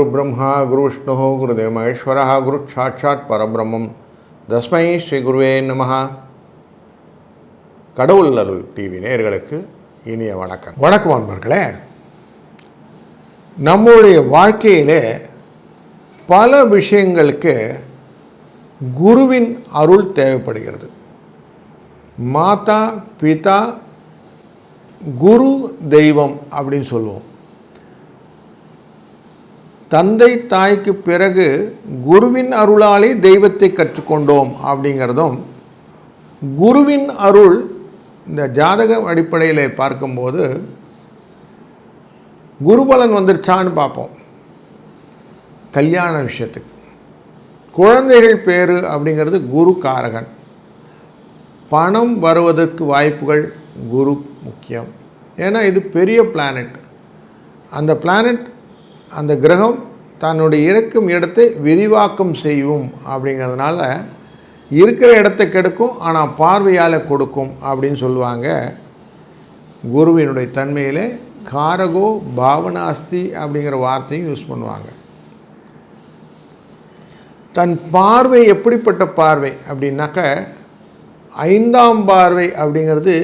குரு பிரம்மா குரு விஷ்ணு குருதேவ மகேஸ்வர குரு சாட்சாத் பரபிரம்மம் தஸ்மை ஸ்ரீ குருவே நமஹா கடவுள் அருள் டிவி நேர்களுக்கு இனிய வணக்கம். வணக்கம் அன்பர்களே. நம்முடைய வாழ்க்கையிலே பல விஷயங்களுக்கு குருவின் அருள் தேவைப்படுகிறது. மாதா பிதா குரு தெய்வம் அப்படின்னு சொல்லுவோம். தந்தை தாய்க்கு பிறகு குருவின் அருளாலே தெய்வத்தை கற்றுக்கொண்டோம் அப்படிங்கிறதும் குருவின் அருள் இந்த ஜாதக அடிப்படையில் பார்க்கும்போது குருபலன் வந்துருச்சான்னு பார்ப்போம். கல்யாண விஷயத்துக்கு. குழந்தைகள் பேர் அப்படிங்கிறது குரு காரகன். பணம் வருவதற்கு வாய்ப்புகள் குரு முக்கியம். ஏன்னா இது பெரிய பிளானட் அந்த பிளானட் அந்த கிரகம் தன்னுடைய இருக்கும் இடத்தை விரிவாக்கம் செய்யும் அப்படிங்கிறதுனால இருக்கிற இடத்தை கெடுக்கும் ஆனால் பார்வையால் கொடுக்கும் அப்படின்னு சொல்லுவாங்க. குருவினுடைய தன்மையிலே காரகோ பாவனாஸ்தி அப்படிங்கிற வார்த்தையும் யூஸ் பண்ணுவாங்க. தன் பார்வை எப்படிப்பட்ட பார்வை அப்படின்னாக்க ஐந்தாம் பார்வை அப்படிங்கிறது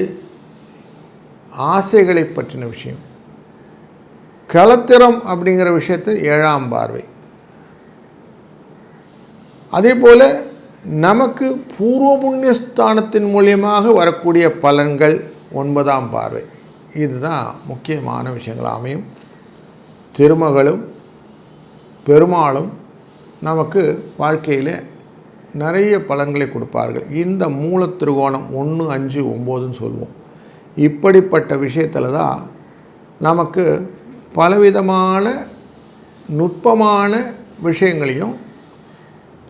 ஆசைகளை பற்றின விஷயம். கலத்திரம் அப்படிங்கிற விஷயத்தில் ஏழாம் பார்வை. அதே போல் நமக்கு பூர்வ புண்ணியஸ்தானத்தின் மூலியமாக வரக்கூடிய பலன்கள் ஒன்பதாம் பார்வை. இதுதான் முக்கியமான விஷயங்கள் அமையும். திருமகளும் பெருமாளும் நமக்கு வாழ்க்கையில் நிறைய பலன்களை கொடுப்பார்கள். இந்த மூல திருகோணம் ஒன்று அஞ்சு ஒம்போதுன்னு சொல்லுவோம். இப்படிப்பட்ட விஷயத்தில் தான் நமக்கு பலவிதமான நுட்பமான விஷயங்களையும்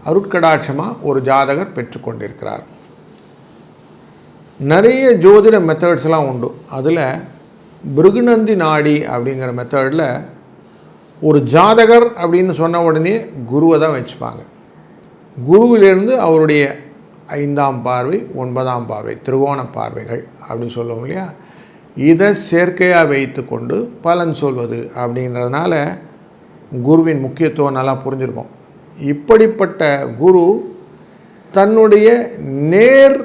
அருட்கடாட்சமாக ஒரு ஜாதகர் பெற்றுக்கொண்டிருக்கிறார். நிறைய ஜோதிட மெத்தட்ஸ்லாம் உண்டு. அதில் பிருகுநந்தி நாடி அப்படிங்கிற மெத்தடில் ஒரு ஜாதகர் அப்படின்னு சொன்ன உடனே குருவை தான் வச்சுப்பாங்க. குருவிலிருந்து அவருடைய ஐந்தாம் பார்வை ஒன்பதாம் பார்வை திருவோண பார்வைகள் அப்படின்னு சொல்லுவோம் இல்லையா? இதை சேர்க்கையாக வைத்து கொண்டு பலன் சொல்வது அப்படின்றதுனால குருவின் முக்கியத்துவம் நல்லா புரிஞ்சிருக்கும். இப்படிப்பட்ட குரு தன்னுடைய நேர்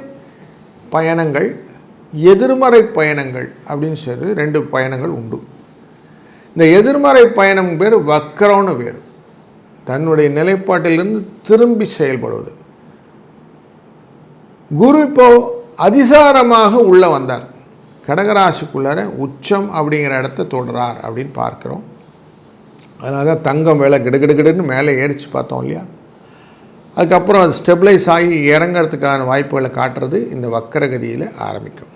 பயணங்கள் எதிர்மறை பயணங்கள் அப்படின்னு சொல்லி ரெண்டு பயணங்கள் உண்டு. இந்த எதிர்மறை பயணம் பேர் வக்கரம்னு பேர். தன்னுடைய நிலைப்பாட்டிலிருந்து திரும்பி செயல்படுவது. குரு இப்போ அதிசாரமாக உள்ளே வந்தார். கடகராசிக்குள்ளார உச்சம் அப்படிங்கிற இடத்த தொடுறார் அப்படின்னு பார்க்குறோம். அதனால தான் தங்கம் வேலை கிடுகிடுகிடுன்னு மேலே ஏறிச்சு பார்த்தோம் இல்லையா? அதுக்கப்புறம் அது ஸ்டெபிளைஸ் ஆகி இறங்கிறதுக்கான வாய்ப்புகளை காட்டுறது இந்த வக்கரகதியில் ஆரம்பிக்கும்.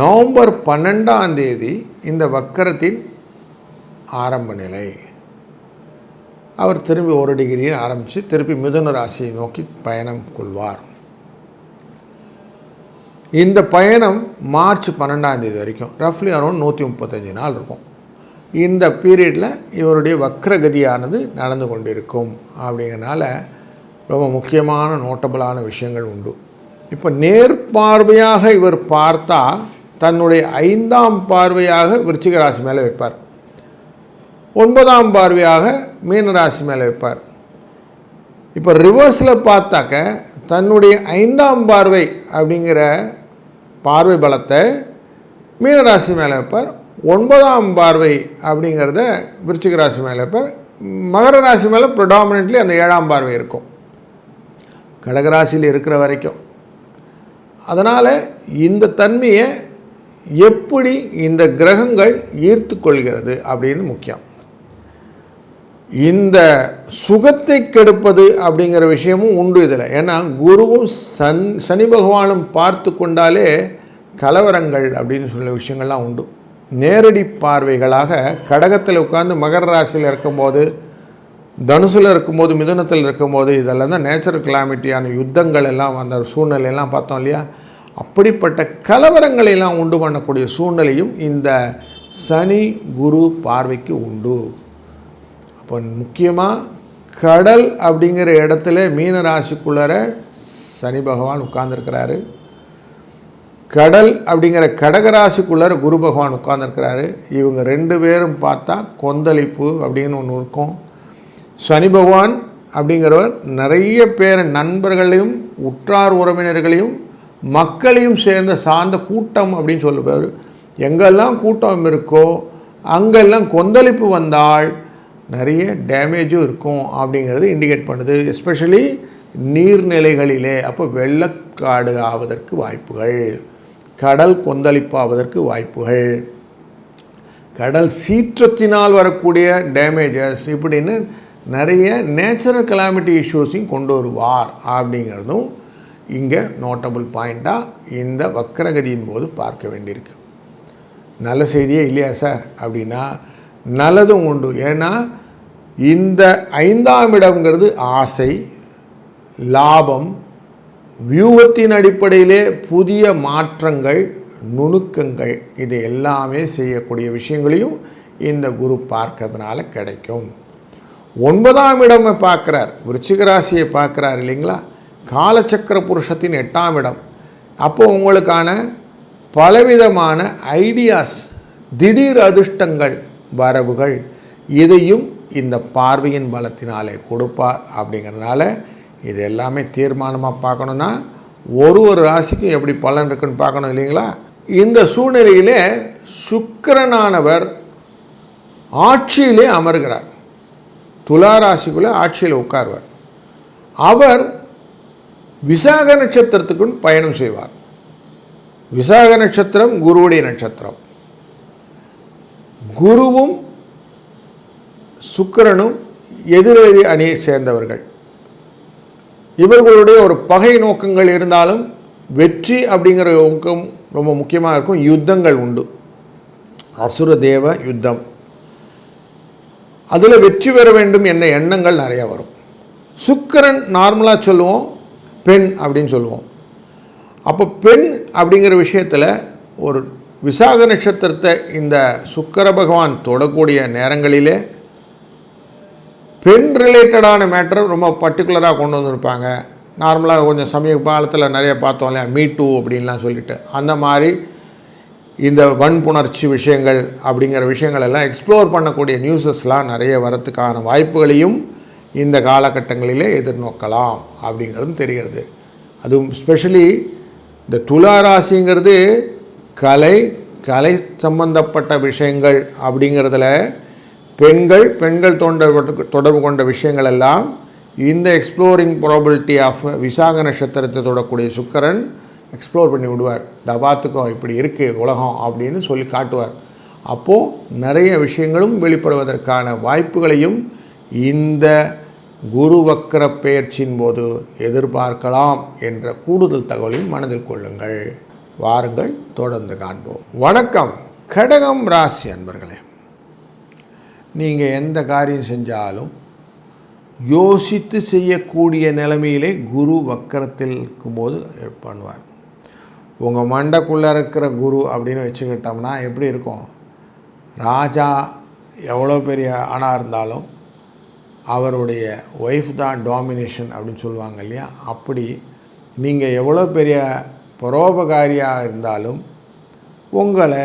நவம்பர் பன்னெண்டாம் தேதி இந்த வக்கரத்தின் ஆரம்ப நிலை. அவர் திரும்பி ஒரு டிகிரியை ஆரம்பித்து திருப்பி மிதுன ராசியை நோக்கி பயணம் கொள்வார். இந்த பயணம் மார்ச் பன்னெண்டாம் தேதி வரைக்கும். ரஃப்லி அரௌண்ட் நூற்றி முப்பத்தஞ்சு நாள் இருக்கும். இந்த பீரியடில் இவருடைய வக்ரகதியானது நடந்து கொண்டிருக்கும் அப்படிங்கிறனால ரொம்ப முக்கியமான நோட்டபிளான விஷயங்கள் உண்டு. இப்போ நேர்பார்வையாக இவர் பார்த்தா தன்னுடைய ஐந்தாம் பார்வையாக விருச்சிக ராசி மேலே வைப்பார். ஒன்பதாம் பார்வையாக மீன ராசி மேலே வைப்பார். இப்போ ரிவர்ஸில் பார்த்தாக்க தன்னுடைய ஐந்தாம் பார்வை அப்படிங்கிற பார்வை பலத்தை மீனராசி மேலே வைப்பார். ஒன்பதாம் பார்வை அப்படிங்கிறத விருச்சிக ராசி மேலே வைப்பார். மகர ராசி மேலே ப்ரொடாமினெட்லி அந்த ஏழாம் பார்வை இருக்கும். கடகராசியில் இருக்கிற வரைக்கும். அதனால் இந்த தன்மையை எப்படி இந்த கிரகங்கள் ஈர்த்து கொள்கிறது அப்படின்னு முக்கியம். இந்த சுகத்தை கெடுப்பது அப்படிங்கிற விஷயமும் உண்டு இதில். ஏன்னா குருவும் சன் சனி பகவானும் பார்த்து கொண்டாலே கலவரங்கள் அப்படின்னு சொல்ல விஷயங்கள்லாம் உண்டு. நேரடி பார்வைகளாக கடகத்தில் உட்காந்து மகர ராசியில் இருக்கும்போது தனுசில் இருக்கும்போது மிதுனத்தில் இருக்கும்போது இதெல்லாம் தான் நேச்சுரல் கிளாமிட்டியான யுத்தங்கள் எல்லாம் அந்த சூழ்நிலையெல்லாம் பார்த்தோம் இல்லையா? அப்படிப்பட்ட கலவரங்களை எல்லாம் உண்டு பண்ணக்கூடிய சூழ்நிலையும் இந்த சனி குரு பார்வைக்கு உண்டு. அப்போ முக்கியமாக கடல் அப்படிங்கிற இடத்துல மீன ராசிக்குள்ளார சனி பகவான் உட்கார்ந்துருக்கிறாரு. கடல் அப்படிங்கிற கடகராசிக்குள்ளார குரு பகவான் உட்கார்ந்துருக்கிறாரு. இவங்க ரெண்டு பேரும் பார்த்தா கொந்தளிப்பு அப்படின்னு ஒன்று இருக்கும். சனி பகவான் அப்படிங்கிறவர் நிறைய பேர் நண்பர்களையும் உற்றார் உறவினர்களையும் மக்களையும் சேர்ந்த சார்ந்த கூட்டம் அப்படின்னு சொல்லுவார். எங்கெல்லாம் கூட்டம் இருக்கோ அங்கெல்லாம் கொந்தளிப்பு வந்தால் நிறைய டேமேஜும் இருக்கும் அப்படிங்கிறது இண்டிகேட் பண்ணுது. எஸ்பெஷலி நீர்நிலைகளிலே. அப்போ வெள்ளக்காடு ஆவதற்கு வாய்ப்புகள். கடல் கொந்தளிப்பாவதற்கு வாய்ப்புகள். கடல் சீற்றத்தினால் வரக்கூடிய டேமேஜஸ் இப்படின்னு நிறைய நேச்சுரல் கலாமிட்டி இஷ்யூஸையும் கொண்டு வருவார் அப்படிங்கிறதும் இங்கே நோட்டபுள் பாயிண்ட்டாக இந்த வக்கரகதியின் போது பார்க்க வேண்டியிருக்கு. நல்ல செய்தியே இல்லையா சார் அப்படின்னா நல்லதும் உண்டு. ஏன்னா இந்த ஐந்தாம் இடம்ங்கிறது ஆசை லாபம் வியூகத்தின் அடிப்படையிலே புதிய மாற்றங்கள் நுணுக்கங்கள் இது எல்லாமே செய்யக்கூடிய விஷயங்களையும் இந்த குரு பார்க்கறதுனால கிடைக்கும். ஒன்பதாம் இடமை பார்க்குறார். விருச்சிகராசியை பார்க்குறார் இல்லைங்களா? காலச்சக்கர புருஷத்தின் எட்டாம் இடம். அப்போது உங்களுக்கான பலவிதமான ஐடியாஸ் திடீர் அதிர்ஷ்டங்கள் வரவுகள் இதையும் இந்த பார்வையின் பலத்தினாலே கொடுப்பார் அப்படிங்கிறதுனால இது எல்லாமே தீர்மானமாக பார்க்கணுன்னா ஒரு ஒரு ராசிக்கும் எப்படி பலன் இருக்குன்னு பார்க்கணும் இல்லைங்களா? இந்த சூழ்நிலையிலே சுக்கரனானவர் ஆட்சியிலே அமர்கிறார். துலா ராசிக்குள்ளே ஆட்சியில் உட்காருவார். அவர் விசாக நட்சத்திரத்துக்குள் பயணம் செய்வார். விசாக நட்சத்திரம் குருவுடைய நட்சத்திரம். குருவும் சுக்கிரனும் எதிரெதிரி அணியை சேர்ந்தவர்கள். இவர்களுடைய ஒரு பகை நோக்கங்கள் இருந்தாலும் வெற்றி அப்படிங்கிற நோக்கம் ரொம்ப முக்கியமாக இருக்கும். யுத்தங்கள் உண்டு. அசுர தேவ யுத்தம். அதில் வெற்றி பெற வேண்டும் என்ற எண்ணங்கள் நிறையா வரும். சுக்கரன் நார்மலாக சொல்லுவோம் பெண் அப்படின்னு சொல்லுவோம். அப்போ பெண் அப்படிங்கிற விஷயத்தில் ஒரு விசாக நட்சத்திரத்தை இந்த சுக்கர பகவான் தொடக்கூடிய நேரங்களிலே பெண் ரிலேட்டடான மேட்டர் ரொம்ப பர்டிகுலராக கொண்டு வந்திருப்பாங்க. நார்மலாக கொஞ்சம் சமீப காலத்தில் நிறைய பார்த்தோம் இல்லையா? மீ டூ அப்படின்லாம் சொல்லிட்டு. அந்த மாதிரி இந்த வன்புணர்ச்சி விஷயங்கள் அப்படிங்கிற விஷயங்கள் எல்லாம் எக்ஸ்ப்ளோர் பண்ணக்கூடிய நியூஸஸ்லாம் நிறைய வரத்துக்கான வாய்ப்புகளையும் இந்த காலகட்டங்களிலே எதிர்நோக்கலாம் அப்படிங்கிறதும் தெரிகிறது. அதுவும் ஸ்பெஷலி இந்த துலா ராசிங்கிறது கலை கலை சம்பந்தப்பட்ட விஷயங்கள் அப்படிங்கிறதுல பெண்கள் பெண்கள் தோன்ற தொடர்பு கொண்ட விஷயங்கள் எல்லாம் இந்த எக்ஸ்ப்ளோரிங் ப்ராபிலிட்டி ஆஃப் விசாக நட்சத்திரத்தை தொடக்கூடிய சுக்கரன் எக்ஸ்ப்ளோர் பண்ணி விடுவார். தபாத்துக்கும் இப்படி இருக்குது உலகம் அப்படின்னு சொல்லி காட்டுவார். அப்போது நிறைய விஷயங்களும் வெளிப்படுவதற்கான வாய்ப்புகளையும் இந்த குரு வக்கர பெயர்ச்சியின் போது எதிர்பார்க்கலாம் என்ற கூடுதல் தகவலையும் மனதில் கொள்ளுங்கள். வாருங்கள் தொடர்ந்து காண்போம். வணக்கம். கடகம் ராசி அன்பர்களே நீங்கள் எந்த காரியம் செஞ்சாலும் யோசித்து செய்யக்கூடிய நிலைமையிலே குரு வக்கரத்தில் இருக்கும்போது பண்ணுவார். உங்கள் மண்டக்குள்ளே இருக்கிற குரு அப்படின்னு வச்சுக்கிட்டோம்னா எப்படி இருக்கும்? ராஜா எவ்வளோ பெரிய ஆணாக இருந்தாலும் அவருடைய ஒய்ஃப் தான் டாமினேஷன் அப்படின்னு சொல்லுவாங்க இல்லையா? அப்படி நீங்கள் எவ்வளோ பெரிய பரோபகாரியாக இருந்தாலும் உங்களை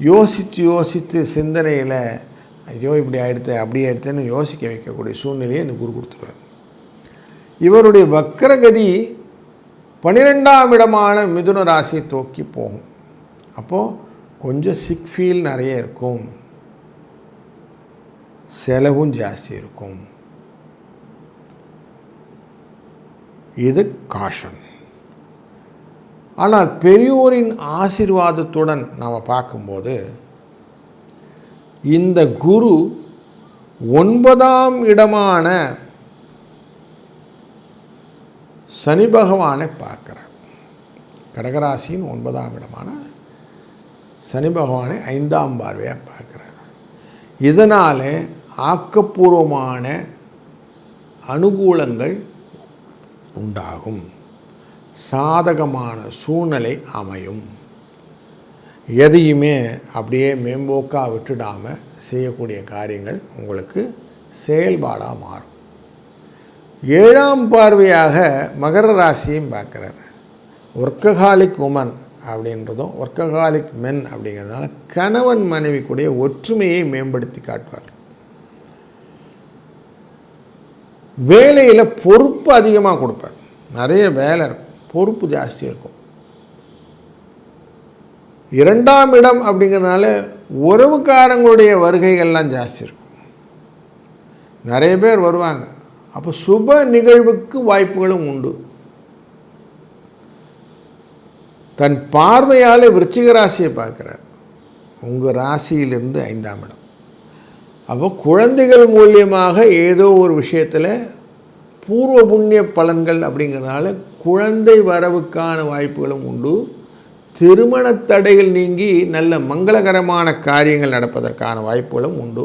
யோசித்து யோசித்து சிந்தனையில் ஐயோ இப்படி ஆயிடுத்து அப்படி ஆகிடுத்தேன்னு யோசிக்க வைக்கக்கூடிய சூழ்நிலையை இந்த குரு கொடுத்துருவார். இவருடைய வக்கரகதி பன்னிரெண்டாம் இடமான மிதுன ராசியை தூக்கி போகும். அப்போது கொஞ்சம் சிக் ஃபீல் நிறைய இருக்கும். செலவும் ஜாஸ்தி இருக்கும். இது காஷன் ஆனால் பெரியோரின் ஆசீர்வாதத்துடன் நாம் பார்க்கும்போது இந்த குரு ஒன்பதாம் இடமான சனி பகவானை பார்க்குறார். கடகராசியின் ஒன்பதாம் இடமான சனி பகவானை ஐந்தாம் பார்வையாக பார்க்குறார். இதனால் ஆக்கப்பூர்வமான அனுகூலங்கள் உண்டாகும். சாதகமான சூழ்நிலை அமையும். எதையுமே அப்படியே மேம்போக்காக விட்டுடாமல் செய்யக்கூடிய காரியங்கள் உங்களுக்கு செயல்பாடாக மாறும். ஏழாம் பார்வையாக மகர ராசியும் பார்க்குறார். ஒர்க்கஹாலிக் உமன் அப்படின்றதும் ஒர்க்ககாலிக் மென் அப்படிங்கிறதுனால கணவன் மனைவிக்குடைய ஒற்றுமையை மேம்படுத்தி காட்டுவார். வேலையில் பொறுப்பு அதிகமாக கொடுப்பார். நிறைய வேலை இருக்கும். பொறுப்பு ஜாஸ்தி இருக்கும். இரண்டாம் இடம் அப்படிங்கிறதுனால உறவுக்காரங்களுடைய வருகைகள்லாம் ஜாஸ்தி இருக்கும். நிறைய பேர் வருவாங்க. அப்போ சுப நிகழ்வுக்கு வாய்ப்புகளும் உண்டு. தன் பார்வையால் விருச்சிக ராசியை பார்க்குறார். உங்கள் ராசியிலிருந்து ஐந்தாம் இடம். அப்போ குழந்தைகள் மூலியமாக ஏதோ ஒரு விஷயத்தில் பூர்வ புண்ணிய பலன்கள் அப்படிங்கிறதுனால குழந்தை வரவுக்கான வாய்ப்புகளும் உண்டு. திருமண தடைகள் நீங்கி நல்ல மங்களகரமான காரியங்கள் நடப்பதற்கான வாய்ப்புகளும் உண்டு.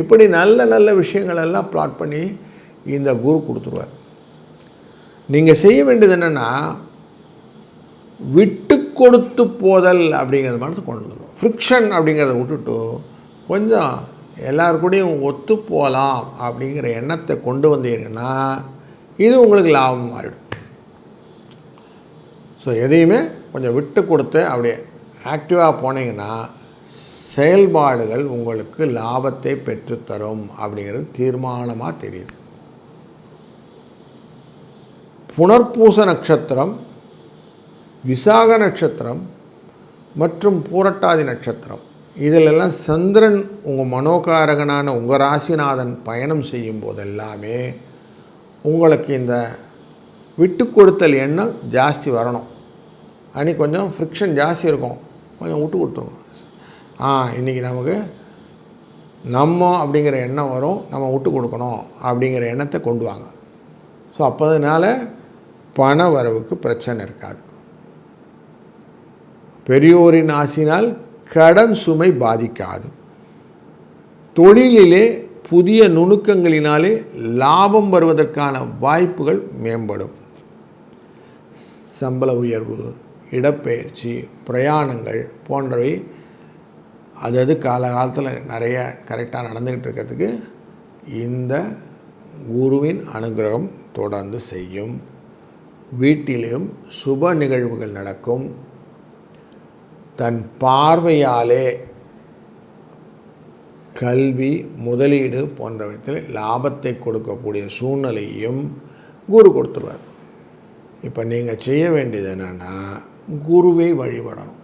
இப்படி நல்ல நல்ல விஷயங்களெல்லாம் பிளாட் பண்ணி இந்த குரு கொடுத்துருவார். நீங்கள் செய்ய வேண்டியது என்னென்னா விட்டு கொடுத்து போதல் அப்படிங்கிறது மட்டும் கொண்டு வந்துடும் ஃப்ரிக்ஷன் அப்படிங்கிறத விட்டுட்டு கொஞ்சம் எல்லார் கூடயும் ஒத்து போகலாம் அப்படிங்கிற எண்ணத்தை கொண்டு வந்தீங்கன்னா இது உங்களுக்கு லாபம் மாறிடும். ஸோ எதையுமே கொஞ்சம் விட்டு கொடுத்து அப்படியே ஆக்டிவாக போனீங்கன்னா செயல்பாடுகள் உங்களுக்கு லாபத்தை பெற்றுத்தரும் அப்படிங்கிறது தீர்மானமாக தெரியுது. புனர்பூச நட்சத்திரம் விசாக நட்சத்திரம் மற்றும் பூரட்டாதி நட்சத்திரம். இதிலெல்லாம் சந்திரன் உங்கள் மனோகாரகனான உங்கள் ராசிநாதன் பயணம் செய்யும் போதெல்லாமே உங்களுக்கு இந்த விட்டு கொடுத்தல் எண்ணம் ஜாஸ்தி வரணும். அன்றைக்கி கொஞ்சம் ஃப்ரிக்ஷன் ஜாஸ்தி இருக்கும். கொஞ்சம் விட்டு கொடுத்துருவோம். ஆ இன்றைக்கி நமக்கு நம்ம அப்படிங்கிற எண்ணம் வரும். நம்ம விட்டு கொடுக்கணும் அப்படிங்கிற எண்ணத்தை கொண்டு வாங்க. ஸோ அப்போதுனால பண வரவுக்கு பிரச்சனை இருக்காது. பெரியோரின் ஆசினால் கடன் சுமை பாதிக்காது. தொழிலிலே புதிய நுணுக்கங்களினாலே லாபம் வருவதற்கான வாய்ப்புகள் மேம்படும். சம்பள உயர்வு இடப்பெயர்ச்சி பிரயாணங்கள் போன்றவை அது அது காலகாலத்தில் நிறைய கரெக்டாக நடந்துக்கிட்டு இருக்கிறதுக்கு இந்த குருவின் அனுகிரகம் தொடர்ந்து செய்யும். வீட்டிலும் சுப நிகழ்வுகள் நடக்கும். தன் பார்வையாலே கல்வி முதலீடு போன்றவற்றில் லாபத்தை கொடுக்கக்கூடிய சூழ்நிலையும் குரு கொடுத்துருவார். இப்போ நீங்கள் செய்ய வேண்டியது என்னென்னா குருவை வழிபடணும்.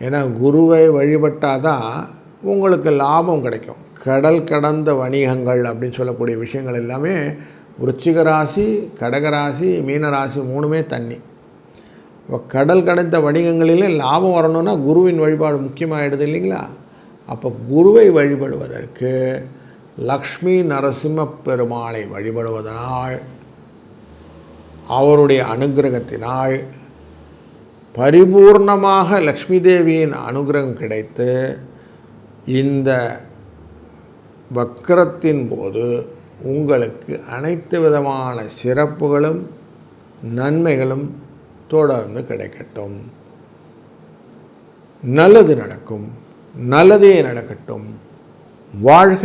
ஏன்னா குருவை வழிபட்டால் தான் உங்களுக்கு லாபம் கிடைக்கும். கடல் கடந்த வணிகங்கள் அப்படின்னு சொல்லக்கூடிய விஷயங்கள் எல்லாமே விருச்சிக ராசி கடகராசி மீனராசி மூணுமே தண்ணி. இப்போ கடல் கடந்த வணிகங்களிலே லாபம் வரணும்னா குருவின் வழிபாடு முக்கியமாகிடுது இல்லைங்களா? அப்போ குருவை வழிபடுவதற்கு லக்ஷ்மி நரசிம்ம பெருமாளை வழிபடுவதனால் அவருடைய அனுகிரகத்தினால் பரிபூர்ணமாக லக்ஷ்மி தேவியின் அனுகிரகம் கிடைத்து இந்த வக்கரத்தின் போது உங்களுக்கு அனைத்து விதமான சிறப்புகளும் நன்மைகளும் தொடர்ந்து கிடைக்கட்டும். நல்லது நடக்கும் நல்லதே நடக்கட்டும். வாழ்க